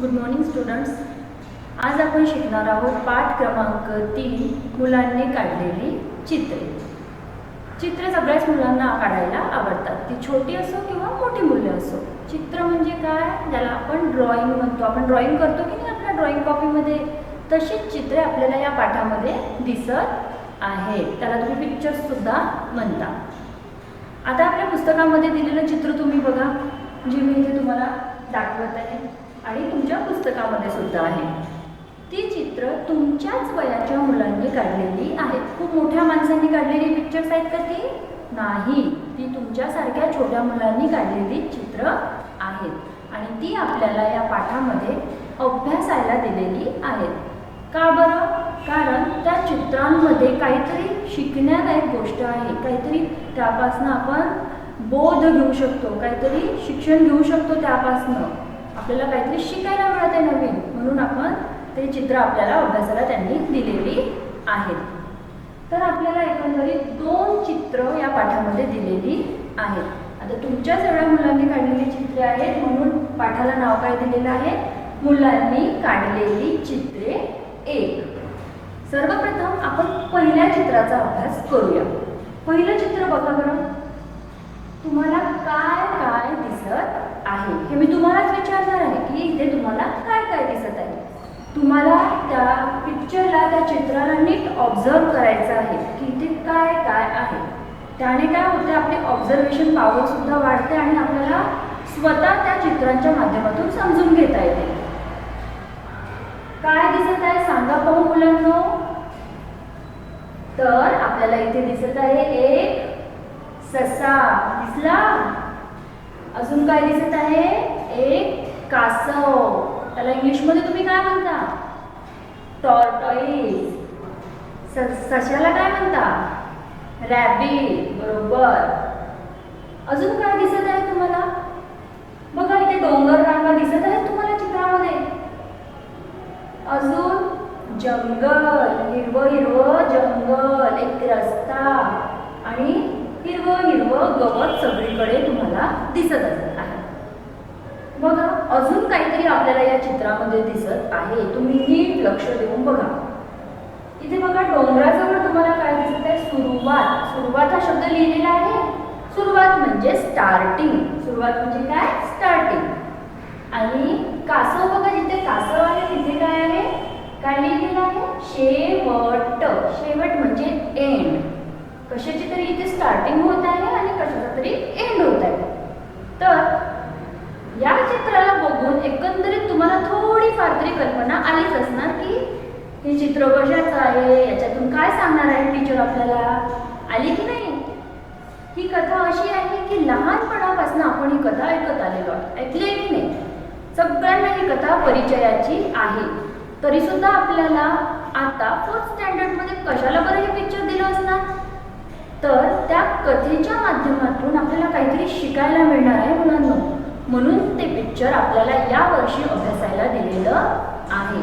Good morning students आज आपण शिकणार आहोत पाठ क्रमांक तीन मुलांनी काढलेली चित्रे. चित्रे सगळ्याच मुलांना काढायला आवडतात. ती छोटी असो किंवा मोठी मुलं असो. चित्र म्हणजे काय? ज्याला आपण ड्रॉइंग म्हणतो. आपण ड्रॉइंग करतो की नाही आपल्या ड्रॉइंग कॉपीमध्ये तशीच चित्रे आपल्याला या पाठामध्ये दिसत आहेत. त्याला तुम्ही पिक्चर्ससुद्धा म्हणता. आता आपल्या पुस्तकामध्ये दिलेलं चित्र तुम्ही बघा. जे मी इथे तुम्हाला दाखवत आहे. आणि तुमच्या पुस्तकामध्ये सुद्धा आहे. ती चित्र तुमच्याच वयाच्या मुलांनी काढलेली आहेत. खूप मोठ्या माणसांनी काढलेली पिक्चर्स आहेत का ती नाही. ती तुमच्यासारख्या छोट्या मुलांनी काढलेली चित्र आहेत. आणि ती आपल्याला या पाठामध्ये अभ्यासायला दिलेली आहेत. का बरं? कारण त्या चित्रांमध्ये काहीतरी शिकण्यालायक गोष्ट आहे. काहीतरी त्यापासनं आपण बोध घेऊ शकतो. काहीतरी शिक्षण घेऊ शकतो त्यापासनं. आपल्याला काहीतरी शिकायला मिळत आहे नवीन. म्हणून आपण ते चित्र आपल्याला अभ्यासाला त्यांनी दिलेली आहेत. तर आपल्याला एकंदरीत दोन चित्र या पाठामध्ये दिलेली आहेत. आता तुमच्या सगळ्या मुलांनी काढलेली चित्रे आहेत म्हणून पाठाला नाव काय दिलेलं आहे? मुलांनी काढलेली चित्रे एक. सर्वप्रथम आपण पहिल्या चित्राचा अभ्यास करूया. पहिलं चित्र बघा बरं. तुम्हाला काय काय दिसत आहे. हे मी तुम्हालाच विचारणार आहे की इथे तुम्हाला काय काय दिसत आहे. तुम्हाला त्या पिक्चरला त्या चित्राला नीट ऑब्झर्व करायचं आहे की इथे काय काय आहे. त्याने काय होते आपली ऑब्झर्वेशन पॉवर सुद्धा वाढते आणि आपल्याला स्वतः त्या चित्रांच्या माध्यमातून समजून घेता येते. काय दिसत आहे सांगा पाहू मुलांनो. तर आपल्याला इथे दिसत आहे एक ससा. दिसला? अजून काय दिसत आहे? एक कासव. त्याला इंग्लिशमध्ये तुम्ही काय म्हणता? टॉर्टॉईस सशाला काय म्हणता? रॅबिट बरोबर. अजून काय दिसत आहे तुम्हाला? बघा इथे डोंगर रांगा दिसत आहेत तुम्हाला चित्रामध्ये. अजून जंगल हिरवं हिरवं जंगल एक रस्ता आणि हिरवं हिरवं गवत सगळीकडे तुम्हाला दिसत असत आहे. बघा अजून काहीतरी आपल्याला या चित्रामध्ये दिसत आहे. तुम्ही नीट लक्ष देऊन बघा. इथे बघा डोंगराजवळ तुम्हाला काय दिसत आहे? सुरुवात. सुरुवात हा शब्द लिहिलेला आहे. सुरुवात म्हणजे स्टार्टिंग सुरुवात म्हणजे काय? स्टार्टिंग आणि कासव बघा जिथे कासव आहे तिथे काय आहे? काय लिहिलेलं आहे? शेवट. शेवट म्हणजे एंड कशाची तरी इथे स्टार्टिंग होत आहे आणि कशाचा तरी एंड होत आहे. तर या चित्राला बघून एकंदरीत तुम्हाला थोडीफार तरी कल्पना आलीच असणार की हे चित्र कशाचं आहे याच्यातून काय सांगणार आहे टीचर आपल्याला? आली की नाही? ही कथा अशी आहे की लहानपणापासून आपण ही कथा ऐकत आलेलो आहोत. ऐकलेली नाही. सगळ्यांना ही कथा परिचयाची आहे. तरी सुद्धा आपल्याला आता फोर्थ स्टँडर्डमध्ये कशाला बरं हे पिक्चर दिलं असणार? तर त्या कथेच्या माध्यमातून आपल्याला काहीतरी शिकायला मिळणार आहे मुलांना. म्हणून ते पिक्चर आपल्याला या वर्षी अभ्यासायला दिलेलं आहे.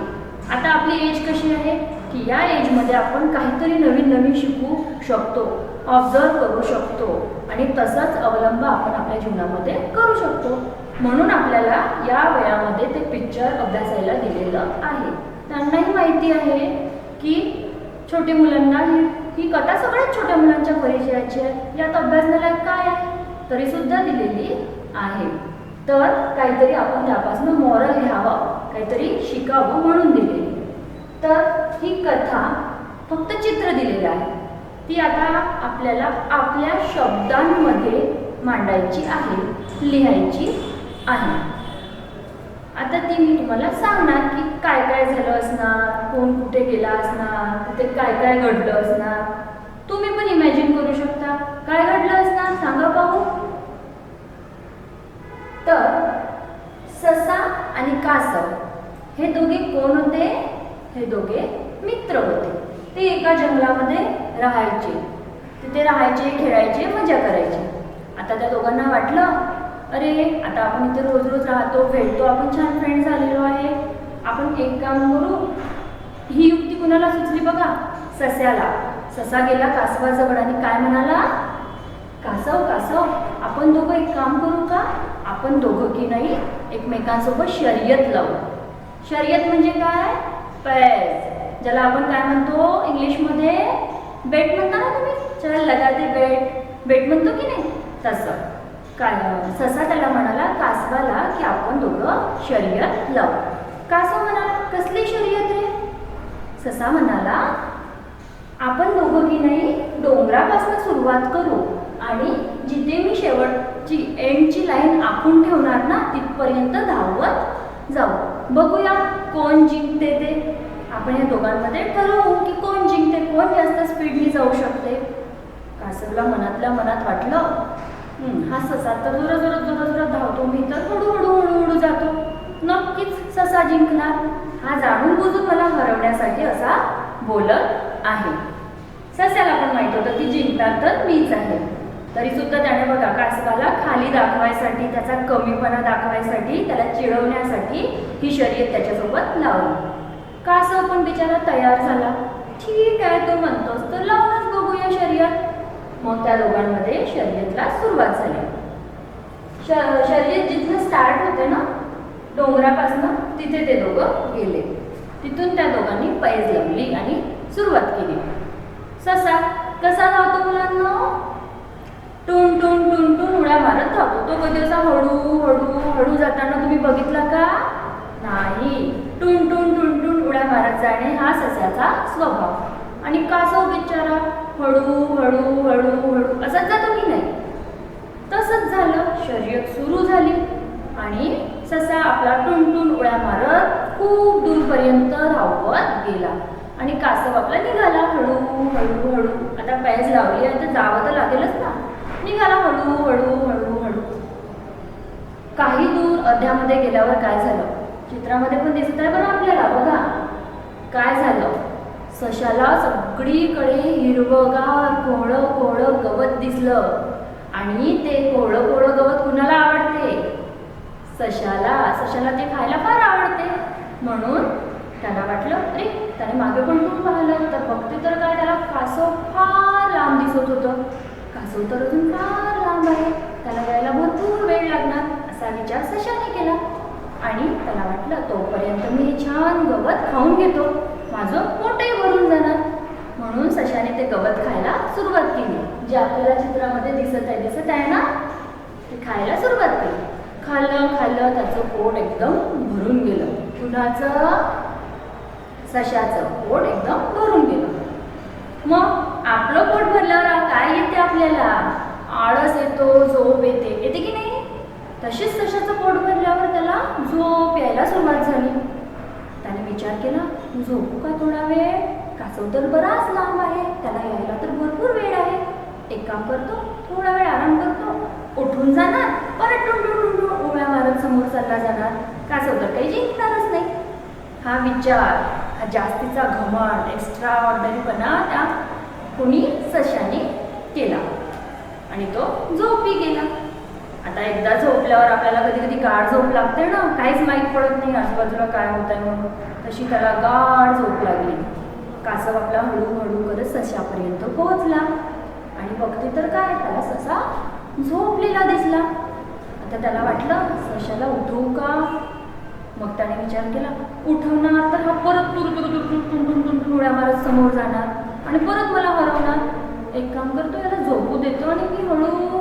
आता आपली एज कशी आहे? की या एजमध्ये आपण काहीतरी नवीन नवीन शिकू शकतो ऑब्झर्व करू शकतो आणि तसाच अवलंब आपण आपल्या जीवनामध्ये करू शकतो. म्हणून आपल्याला या वयामध्ये ते पिक्चर अभ्यासायला दिलेलं आहे. त्यांनाही माहिती आहे की छोटी मुलांना ही कथा सगळ्यात छोट्या मुलांच्या परिचयाची आहे. यात अभ्यासनाला काय आहे? तरी सुद्धा दिलेली आहे. तर काहीतरी आपण त्यापासून मॉरल घ्यावं काहीतरी शिकावं म्हणून दिलेली. तर ही कथा फक्त चित्र दिलेलं आहे. ती आता आपल्याला आपल्या शब्दांमध्ये मांडायची आहे लिहायची आहे. आता ती मी तुम्हाला सांगणार की काय काय झालं असणार कोण कुठे गेला असणार तिथे काय काय घडलं असणार. तुम्ही पण इमॅजिन करू शकता. काय घडलं असणार सांगा पाहू. तर ससा आणि कासव हे दोघे कोण होते? हे दोघे मित्र होते. ते एका जंगलामध्ये राहायचे. तिथे राहायचे खेळायचे मजा करायचे. आता त्या दोघांना वाटलं अरे आता आपण इथे रोज रोज राहतो भेटतो आपण छान फ्रेंड झालेलो आहे. आपण एक काम करू? ही युक्ती कुणाला सुचली बघा? सस्याला. ससा गेला कासवाजवळ आणि काय म्हणाला? कासव कासव. आपण दोघं एक काम करू का? आपण दोघं की नाही एकमेकांसोबत शर्यत लावू. शर्यत म्हणजे काय? पैस. ज्याला आपण काय म्हणतो? इंग्लिशमध्ये? बेट म्हणता ना तुम्ही? चल लगा ते बेट. बेट म्हणतो की नाही? तसं. काय ससा त्याला म्हणाला कासवाला की आपण दोघं शर्यत लावू. कासव म्हणाला कसली शर्यत रे? ससा म्हणाला आपण दोघं की नाही डोंगरापासून सुरुवात करू आणि जिथे मी शेवटची एंडची लाईन आखून ठेवणार ना तिथपर्यंत धावत जाऊ. बघूया कोण जिंकते ते. आपण या दोघांमध्ये ठरवू की कोण जिंकते कोण जास्त स्पीडनी जाऊ शकते. कासवला मनातल्या मनात वाटलं हा ससा तर जोरात जोरात जोरात जोरात धावतो. मी तर हळूहळू हळूहळू जातो. नक्कीच ससा जिंकणार. हा जाणून बुजून मला हरवण्यासाठी असा बोलत आहे. सस्याला पण माहीत होतं की जिंकणार तर मीच आहे. तरी सुद्धा त्याने बघा कासवाला खाली दाखवायसाठी त्याचा कमीपणा दाखवायसाठी त्याला चिडवण्यासाठी ही शर्यत त्याच्यासोबत लावली. कासव पण बिचारा तयार झाला. ठीक आहे तो म्हणतोस तर लावूनच बघूया शर्यत. मग त्या दोघांमध्ये शर्यतला सुरुवात झाली. श- शर्यत जिथं स्टार्ट होते ना डोंगरापासनं तिथे ते दोघं गेले. तिथून त्या दोघांनी पैज लावली आणि सुरुवात केली. ससा कसा धावतो मुलांना? टून टून टून टून उड्या मारत धावतो. तो कधी असा हळू हळू हळू जाताना तुम्ही बघितला का? नाही. टून टून टून टून उड्या मारत जाणे हा सस्याचा स्वभाव. आणि कासव बिचारा हळू हळू हळू हळू. असंच जातो की नाही? तसंच झालं. शर्यत सुरू झाली. आणि ससा आपला टुनटुन उड्या मारत खूप दूरपर्यंत धावत गेला. आणि कासव आपला निघाला. हळू हळू हळू. आता पैज लावली आहे तर जावं तर लागेलच ना. निघाला हळू हळू हळू हळू. काही दूर अध्यामध्ये गेल्यावर काय झालं? चित्रामध्ये पण दिसत आहे बरं आपल्याला. बघा. काय झालं? सशाला सगळीकडे हिरवगार कोळं कोळं गवत दिसलं. आणि ते कोळं कोळं गवत कुणाला आवडते? सशाला. सशाला ते खायला फार आवडते. म्हणून त्याला वाटलं अरे त्याने मागे पण खूप पाहिलं. तर बघते तर काय त्याला कासव फार लांब दिसत होतं. कासव तर अजून फार लांब आहे. त्याला जायला भरपूर वेळ लागणार. असा विचार सशाने केला. आणि त्याला वाटलं तोपर्यंत मी छान गवत खाऊन घेतो. माझं पोटही भरून जाणार. म्हणून सशाने ते गवत खायला सुरुवात केली. जे आपल्याला चित्रामध्ये दिसत आहे दिसत आहे ना? ते खायला सुरुवात केली. खाल्लं खाल्लं त्याचं पोट एकदम भरून गेलं. कुणाचं? सशाचं पोट एकदम भरून गेलं. मग आपलं पोट भरल्यावर काय येते आपल्याला? आळस येतो झोप येते. येते की नाही? तशीच सशाचं पोट भरल्यावर त्याला झोप यायला सुरुवात झाली. त्याने विचार केला झोपू का थोडा वेळ? कासव तर बराच लांब आहे त्याला यायला तर भरपूर वेळ आहे. एक काम करतो थोडा वेळ आराम करतो उठून जाणार परत टुंडू उड्या मारत समोर चालला जाणार. कासव तर काही जिंकणारच नाही. हा विचार हा जास्तीचा घमंड एक्स्ट्रा ऑर्डरीपणा त्या कुणी सशाने केला. आणि तो झोपी गेला. आता एकदा झोपल्यावर आपल्याला कधी कधी गाढ झोप लागते ना काहीच माहीत पडत नाही आजूबाजूला काय होत आहे म्हणून. तशी त्याला गाढ झोप लागली. कासव आपला हळूहळू करत सशापर्यंत पोहोचला. आणि बघते तर काय त्याला ससा झोपलेला दिसला. आता त्याला वाटलं सशाला उठवू का? मग त्याने विचार केला उठवणार तर हा परत तुर तुर तुर तुर उड्या मारत समोर जाणार आणि परत मला हरवणार. एक काम करतो याला झोपू देतो आणि मी हळूहळू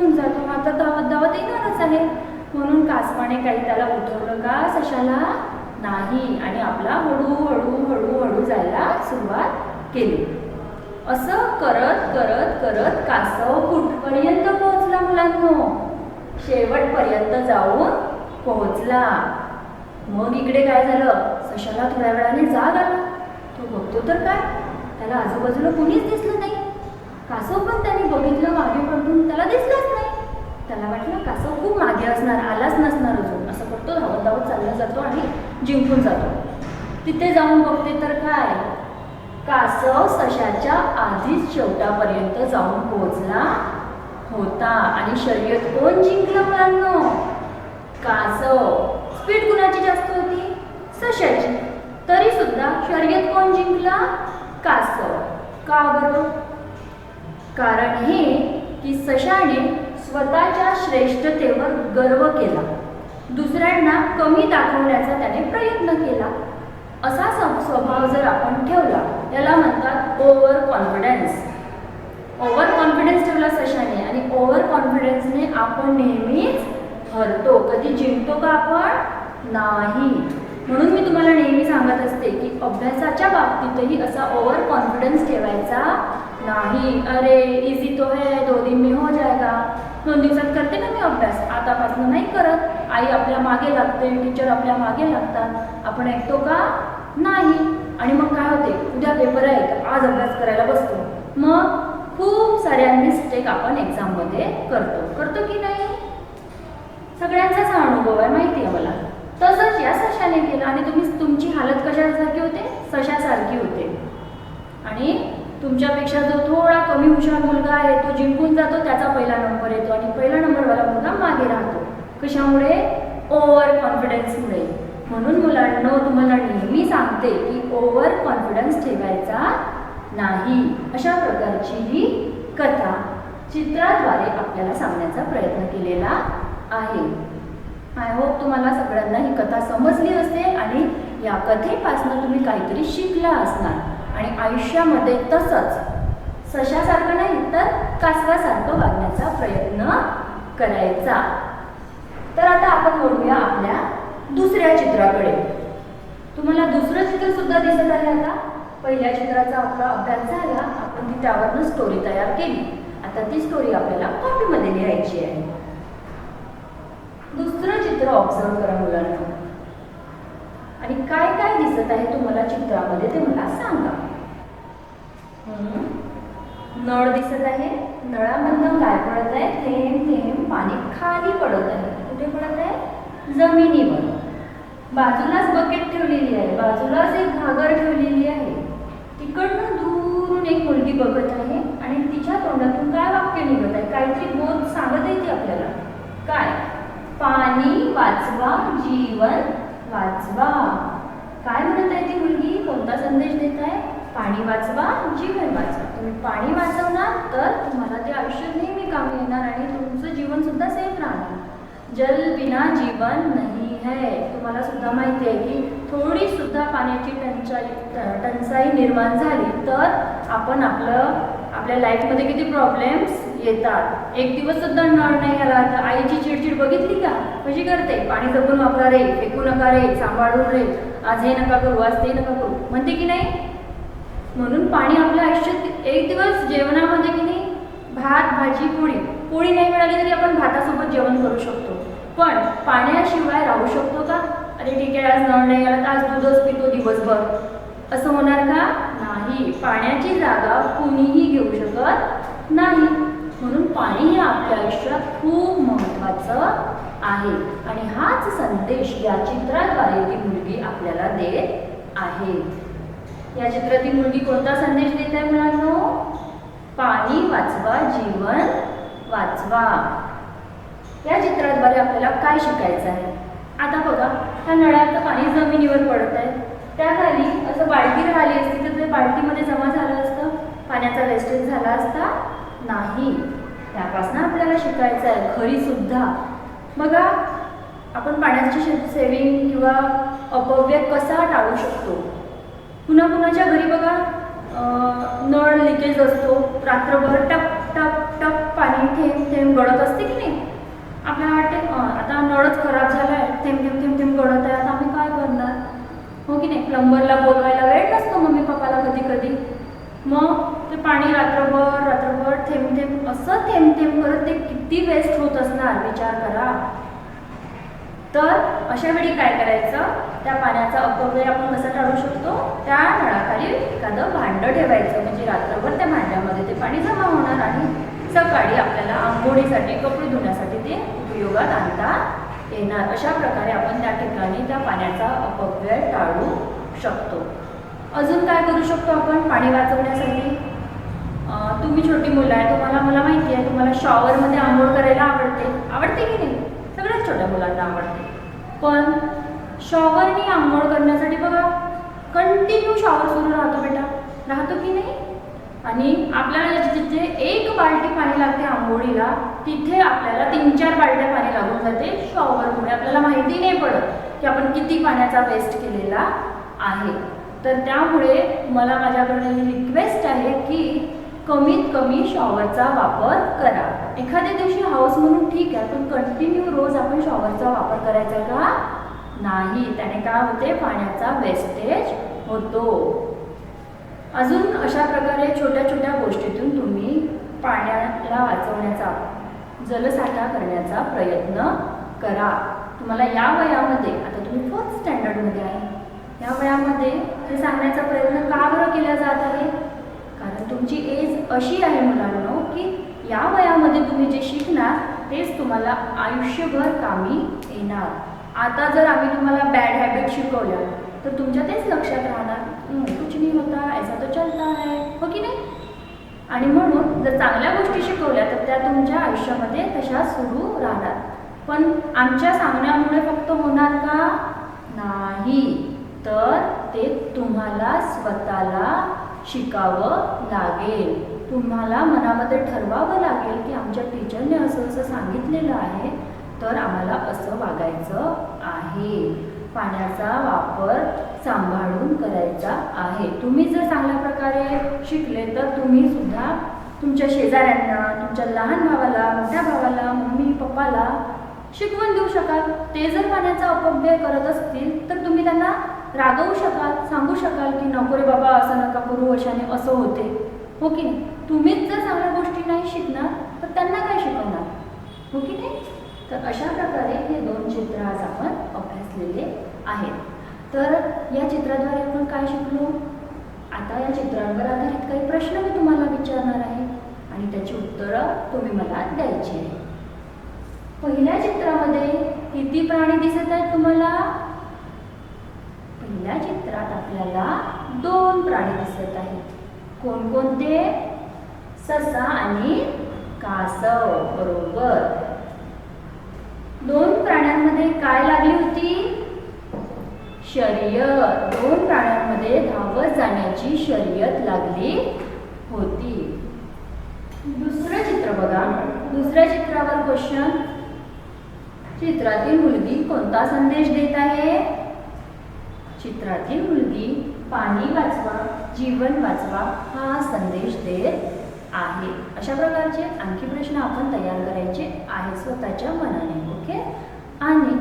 निघून जातो. आता धावत धावत येणारच आहे. म्हणून कासवाने काही त्याला उठवलं का? सशाला नाही. आणि आपला हळूहळू हळूहळू जायला सुरुवात केली. असं करत करत करत कासव कुठपर्यंत पोहोचला मुलांनो? शेवटपर्यंत जाऊन पोहोचला. मग इकडे काय झालं? सशाला थोड्या वेळाने जाग आला. तो बघतो तर काय? त्याला आजूबाजूला कुणीच दिसलं नाही. कासव पण त्याने बघितलं मागे पडून त्याला दिसलंच नाही. त्याला वाटलं कासव खूप मागे असणार आलाच नसणार अजून. असं करतो धावत धावत चालला जातो आणि जिंकून जातो. तिथे जाऊन बघते तर काय? कासव सशाच्या आधीच शेवटापर्यंत जाऊन पोहोचला होता. आणि शर्यत कोण जिंकलं मुलांनो कासव. स्पीड कुणाची जास्त होती? सशाची. तरी सुद्धा शर्यत कोण जिंकला? कासव. का बरं? कारण हे की सशाने स्वतःच्या श्रेष्ठतेवर गर्व केला. दुसऱ्यांना कमी दाखवण्याचा त्याने प्रयत्न केला. असा स्व- स्वभाव जर आपण ठेवला त्याला म्हणतात ओव्हर कॉन्फिडन्स ओव्हर कॉन्फिडन्स ठेवला सशाने आणि ओव्हर कॉन्फिडन्सने आपण नेहमीच हरतो कधी जिंकतो का आपण? नाही. म्हणून मी तुम्हाला नेहमी सांगत असते की अभ्यासाच्या बाबतीतही असा ओव्हर कॉन्फिडन्स ठेवायचा नाही अरे इझी तो है दो दिन में हो जाएगा। दोन दिवसात करते ना मी अभ्यास. आतापासून नाही करत. आई आपल्या मागे लागते टीचर आपल्या मागे लागतात. आपण ऐकतो का? नाही. आणि मग काय होते? उद्या पेपर आहे आज अभ्यास करायला बसतो. मग खूप साऱ्या मिस्टेक आपण एक्झाममध्ये करतो. करतो की नाही? सगळ्यांचाच हा अनुभव आहे माहिती आहे मला. तसंच या सशाने केलं. आणि तुम्ही तुमची हालत कशासारखी होते? सशासारखी होते. आणि तुमच्यापेक्षा जो थोडा कमी हुशार मुलगा आहे तो जिंकून जातो त्याचा पहिला नंबर येतो. आणि पहिला नंबरवाला मुलगा मागे राहतो. कशामुळे? ओव्हर कॉन्फिडन्समुळे म्हणून मुलांना तुम्हाला नेहमी सांगते की ओव्हर कॉन्फिडन्स ठेवायचा नाही. अशा प्रकारची ही कथा चित्राद्वारे आपल्याला सांगण्याचा प्रयत्न केलेला आहे. आय होप तुम्हाला सगळ्यांना ही कथा समजली असेल आणि या कथेपासून तुम्ही काहीतरी शिकला असणार. आणि आयुष्यामध्ये तसंच सशासारखं नाही तर कासवासारखं वागण्याचा प्रयत्न करायचा. तर आता आपण बोलूया आपल्या दुसऱ्या चित्राकडे. तुम्हाला दुसरं चित्र सुद्धा दिसत आहे आता. पहिल्या चित्राचा आपला अभ्यास झाला आपण ती त्यावरनं स्टोरी तयार केली. आता ती स्टोरी आपल्याला कॉपीमध्ये लिहायची आहे. दुसरं चित्र ऑब्झर्व करा मुलांना. आणि काय काय दिसत आहे तुम्हाला चित्रामध्ये ते मला सांगा. नळ दिसत आहे नळामधनं काय पडत आहे थेंब थेंब पाणी खाली पडत आहे. कुठे पडत आहे? जमिनीवर. बाजूलाच बकेट ठेवलेली आहे बाजूलाच एक घागर ठेवलेली आहे. तिकडनं दूरून एक मुलगी बघत आहे आणि तिच्या तोंडातून काय वाक्य निघत आहे? काहीतरी बोध सांगत आहे ती आपल्याला. काय? पाणी वाचवा जीवन वाचवा. काय म्हणत आहे ती मुलगी? कोणता संदेश देत आहे? पाणी वाचवा जीवन वाचवा. तुम्ही पाणी वाचवणार तर तुम्हाला ते आयुष्य नेहमी कामी येणार आणि तुमचं जीवन सुद्धा सेफ राहणार. जल बिना जीवन नाही है. तुम्हाला सुद्धा माहिती आहे की थोडी सुद्धा पाण्याची टंचाई टंचाई निर्माण झाली तर आपण आपलं आपल्या लाईफमध्ये किती प्रॉब्लेम्स येतात. एक दिवस सुद्धा नळ नाही आला. तर आईची चिडचिड बघितली का? कशी करते? पाणी जपून वापरा रे. फेकू नका रे. सांभाळून रे. आज हे नका करू. आज ते नका करू. म्हणते की नाही? म्हणून पाणी आपल्या आयुष्यात एक दिवस जेवणामध्ये की नाही? भात भाजी पोळी. पोळी नाही मिळाली तरी आपण भातासोबत जेवण करू शकतो. पण पाण्याशिवाय राहू शकतो का? अरे ठीक आहे आज नळ नाही आला तर आज दूधच पितो दिवसभर. असं होणार का? नाही. पाण्याची जागा कुणीही घेऊ शकत नाही. म्हणून पाणी हे आपल्या आयुष्यात खूप महत्त्वाचं आहे. आणि हाच संदेश या चित्राद्वारे ती मुलगी आपल्याला देत आहे. या चित्रातील मुलगी कोणता संदेश देत आहे मुलांनो? पाणी वाचवा जीवन वाचवा. या चित्राद्वारे आपल्याला काय शिकायचं आहे? आता बघा त्या नळाचं पाणी जमिनीवर पडत आहे. त्याखाली असं बाल्टी राहिली असती तर ते बाल्टीमध्ये जमा झालं असतं? पाण्याचा वेस्टेज झाला असता? नाही. त्यापासून आपल्याला शिकायचं आहे घरी सुद्धा. बघा आपण पाण्याची सेविंग किंवा अपव्यय कसा टाळू शकतो? पुन्हा कुणाच्या घरी बघा नळ लिकेज असतो रात्रभर टप टप टप पाणी थेंब थेंब गळत असते की नाही? आपल्याला वाटते आता नळच खराब झाला आहे थेंब थेंब थेंब थेंब गळत आहे आता आम्ही काय करणार? हो की नाही? प्लंबरला बोलवायला वेळ नसतो मम्मी पप्पाला कधी कधी मग ते पाणी रात्रभर रात्रभर थेंब थेंब असं थेंब थेंब करत ते किती वेस्ट होत असणार विचार करा. तर अशा वेळी काय करायचं? त्या पाण्याचा अपव्यय आपण कसा टाळू शकतो? त्या नळाखाली एखादं भांडं ठेवायचं म्हणजे रात्रभर त्या भांड्यामध्ये ते पाणी जमा होणार आणि सकाळी आपल्याला आंघोळीसाठी कपडे धुण्यासाठी ते उपयोगात आणता येणार. अशा प्रकारे आपण त्या ठिकाणी त्या पाण्याचा अपव्यय टाळू शकतो. अजून काय करू शकतो आपण? पाणी वाचवण्यासाठी? तुम्ही छोटी मुलं आहे तुम्हाला मला माहिती आहे तुम्हाला शॉवरमध्ये आंघोळ करायला आवडते. आवडते की नाही? सगळ्याच छोट्या मुलांना आवडते. पण शॉवरनी आंघोळ करण्यासाठी बघा कंटिन्यू शॉवर सुरू राहतो बेटा. राहतो की नाही? आणि आपल्याला जिथे एक बाल्टी पाणी लागते आंघोळीला तिथे आपल्याला तीन चार बाल्ट्या पाणी लागून जाते शॉवरमुळे आपल्याला माहिती नाही पडत की आपण किती पाण्याचा वेस्ट केलेला आहे. तर त्यामुळे मला माझ्याकडे रिक्वेस्ट आहे की कमीत कमी शॉवरचा वापर करा. एखाद्या दिवशी हाऊस म्हणून ठीक आहे पण कंटिन्यू रोज आपण शॉवरचा वापर करायचा का? नाही. त्याने काय होते? पाण्याचा वेस्टेज होतो. अजून अशा प्रकारे छोट्या छोट्या गोष्टीतून तुम्ही पाण्याला वाचवण्याचा जलसाठा करण्याचा प्रयत्न करा. तुम्हाला या वयामध्ये आता तुम्ही फोर्थ स्टँडर्डमध्ये आहे. या वयामध्ये हे सांगण्याचा प्रयत्न का बरं केला जात आहे? कारण तुमची एज अशी आहे मुलांनो की या वयामध्ये तुम्ही जे शिकणार तेच तुम्हाला आयुष्यभर कामी येणार. आता जर आम्ही तुम्हाला बॅड हॅबिट शिकवल्या तर तुमच्या तेच लक्षात राहणार कुछ नाही होता ऐसा तो चलता है. हो की नाही? आणि म्हणून जर चांगल्या गोष्टी शिकवल्या तर त्या तुमच्या आयुष्यामध्ये तशा सुरू राहणार. पण आमच्या सांगण्यामुळे फक्त होणार का? नाही. तर ते तुम्हाला स्वतःला शिकावं लागेल. तुम्हाला मनामध्ये ठरवावं लागेल की आमच्या टीचरने असं असं सांगितलेलं आहे तर आम्हाला असं वागायचं आहे. पाण्याचा वापर सांभाळून करायचा आहे. तुम्ही जर चांगल्या प्रकारे शिकले तर तुम्ही सुद्धा तुमच्या शेजाऱ्यांना तुमच्या लहान भावाला मोठ्या भावाला मम्मी पप्पाला शिकवून देऊ शकाल. ते जर पाण्याचा अपव्यय करत असतील तर तुम्ही त्यांना रागवू शकाल सांगू शकाल की नको रे बाबा असं नका करू अशाने असं होते. हो की नाही? तुम्हीच जर चांगल्या गोष्टी नाही शिकणार तर त्यांना काय शिकवणार? हो की नाही? तर अशा प्रकारे हे दोन चित्र आज आपण अभ्यासलेले आहेत. तर या चित्राद्वारे आपण काय शिकलो? आता या चित्रांवर आधारित काही प्रश्न मी तुम्हाला विचारणार आहे. आणि त्याची उत्तरं तुम्ही मला द्यायची आहे पहिल्या चित्रामध्ये किती प्राणी दिसत आहेत तुम्हाला? पहिल्या चित्रात आपल्याला दोन प्राणी दिसत आहेत. कोणकोणते? ससा आणि कासव बरोबर. दोन प्राण्यांमध्ये काय लागली होती? शर्यत. दोन प्राण्यांमध्ये धावत जाण्याची शर्यत लागली होती. दुसरं चित्र बघा. दुसऱ्या चित्रावर क्वेश्चन चित्रातील मुलगी कोणता संदेश देत आहे? चित्रातील मुलगी पाणी वाचवा जीवन वाचवा हा संदेश देत आहे. अशा प्रकारचे आणखी प्रश्न आपण तयार करायचे आहे स्वतःच्या मनाने ओके? आणि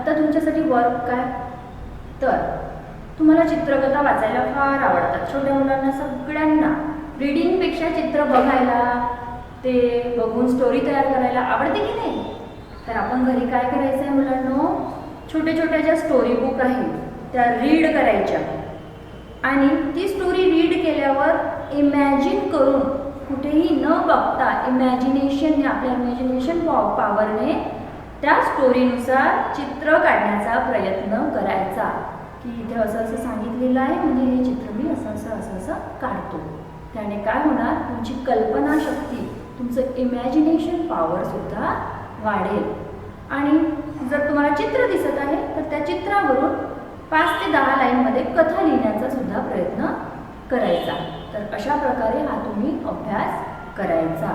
आता तुमच्यासाठी वर्क काय? तर तुम्हाला चित्रकथा वाचायला फार आवडतात. छोट्या मुलांना सगळ्यांना. रीडिंगपेक्षा चित्र बघायला ते बघून स्टोरी तयार करायला आवडते की नाही? तर आपण घरी काय करायचं आहे मुलांनो? छोट्या छोट्या ज्या स्टोरी बुक आहेत त्या रीड करायच्या. आणि ती स्टोरी रीड केल्यावर इमॅजिन करून कुठेही न बघता इमॅजिनेशनने आपल्या इमॅजिनेशन पॉ पॉवरने त्या स्टोरीनुसार चित्र काढण्याचा प्रयत्न करायचा. की इथे असं असं सांगितलेलं आहे म्हणजे हे चित्र मी असं असं असं असं काढतो. त्याने काय होणार? तुमची कल्पनाशक्ती तुमचं इमॅजिनेशन पॉवरसुद्धा वाढेल. आणि जर तुम्हाला चित्र दिसत आहे तर त्या चित्रावरून पाच ते दहा लाईनमध्ये कथा लिहिण्याचा सुद्धा प्रयत्न करायचा. तर अशा प्रकारे हा तुम्ही अभ्यास करायचा.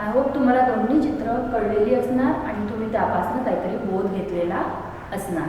आय होप तुम्हाला दोन्ही चित्र कळलेली असणार आणि तुम्ही त्यापासून काहीतरी बोध घेतलेला असणार.